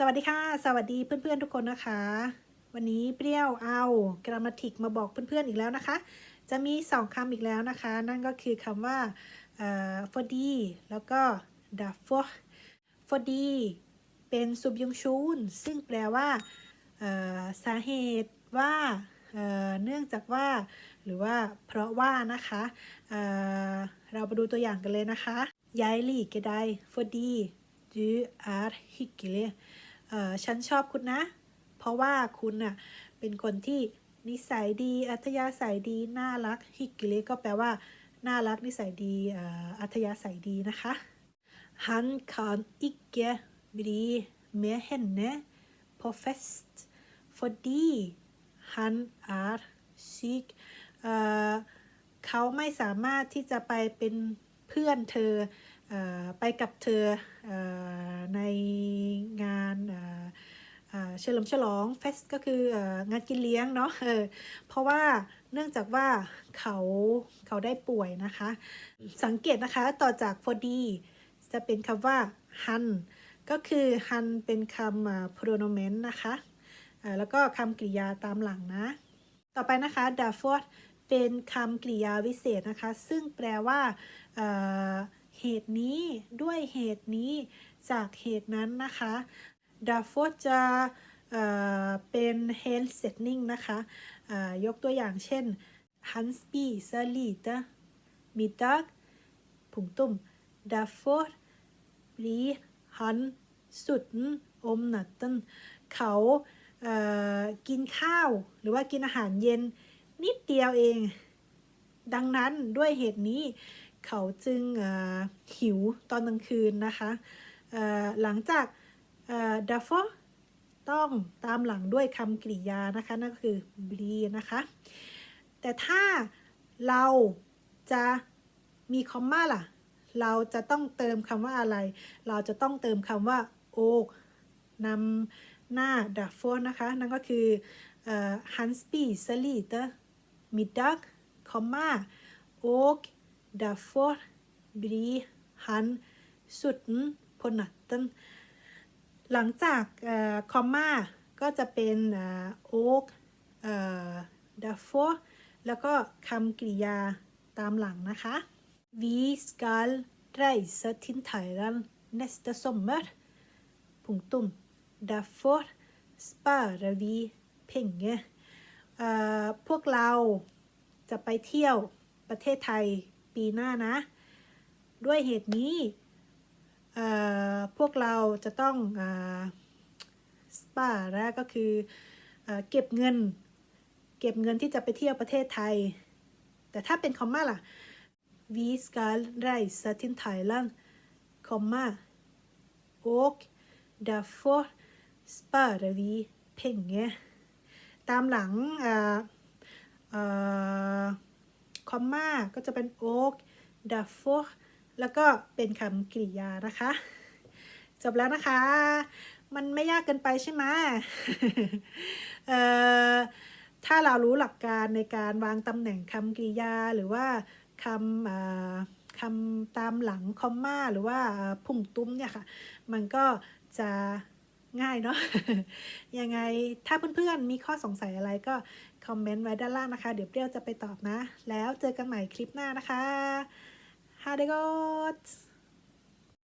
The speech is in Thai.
สวัสดีค่ะ สวัสดีเพื่อนๆทุกคนนะคะ วันนี้เปรี้ยวเอากรามาติกมาบอกเพื่อนๆอีกแล้วนะคะ จะมีสองคำอีกแล้วนะคะ นั่นก็คือคำว่า for d แล้วก็ dafür for d เป็น subjunction ซึ่งแปลว่าสาเหตุว่าเอ่อเนื่องจากว่า หรือว่าเพราะว่านะคะเเรามาดูตัวอย่างกันเลยนะคะ Jeg liker deg fordi du er hyggelig ฉันชอบคุณนะ เพราะว่าคุณน่ะเป็นคนที่นิสัยดีอัธยาศัยดีน่ารัก hyggelig ก็แปลว่าน่ารักนิสัยดีอัธยาศัยดีนะคะ Han kan ikke bli med henne på fest fordi han er syk เอ่อเขาไม่สามารถที่จะไปเป็นเพื่อนเธออไปกับเธออใน เฉลิมฉลองเฟสก็คืองานกินเลี้ยงเนาะเออเพราะว่าเนื่องจากว่าเขาเขาได้ป่วยนะคะ สังเกตนะคะต่อจาก for d จะเป็นคำว่า han ก็คือ han เป็นคำ pronomen นะคะแล้วก็คำกริยาตามหลังนะ ต่อไปนะคะ d a f o r เป็นคำกริยาวิเศษนะคะ ซึ่งแปลว่าเเหตุนี้ด้วยเหตุนี้จากเหตุนั้นนะคะ d a f o r จะเป็น hand setting นะคะยกตัวอย่างเช่น Han spiser lite m i d a g punktum Derfor blir han sulten om natten เขาเอ่อกินข้าวหรือว่ากินอาหารเย็นนิดเดียวเอง ดังนั้นด้วยเหตุนี้เขาจึงหิวตอนกลางคืนนะคะหลังจาก therefore ต้องตามหลังด้วยคำกริยานะคะ นั่นก็คือ be นะคะ แต่ถ้าเราจะมีคอมมาล่ะ เราจะต้องเติมคำว่าอะไร เราจะต้องเติมคำว่าโอกนำหน้าดัฟฟอนะคะ นั่นก็คือ han spiser middag คอมมา och därför blir han sulten på natten หลังจากคอมมาก็จะเป็นโอกดาฟแล้วก็คำกริยาตามหลังนะคะ Vi skal reise til Thailand neste sommer. Punktum. Derfor sparer vi penge. พวกเราจะไปเที่ยวประเทศไทยปีหน้านะ ด้วยเหตุนี้ พวกเราจะต้องสปาแล้วก็คือเอเก็บเงิน เก็บเงินที่จะไปเที่ยวประเทศไทย แต่ถ้าเป็นคอมมาล่ะ Vi skal reise til Thailand, komma, og derfor sparer vi penger. ตามหลังคอมมาก็จะเป็น og derfor แล้วก็เป็นคำกริยานะคะ จบแล้วนะคะ มันไม่ยากเกินไปใช่ไหมเอ่อถ้าเรารู้หลักการในการวางตำแหน่งคำกริยาหรือว่าคำคำตามหลังคอมมาหรือว่าพุ่งตุ้มเนี่ยค่ะ มันก็จะง่ายเนาะยังไงถ้าเพื่อนๆมีข้อสงสัยอะไรก็คอมเมนต์ไว้ด้านล่างนะคะ เดี๋ยวเปรี้ยวจะไปตอบนะ แล้วเจอกันใหม่คลิปหน้านะคะ ฮาเดกอต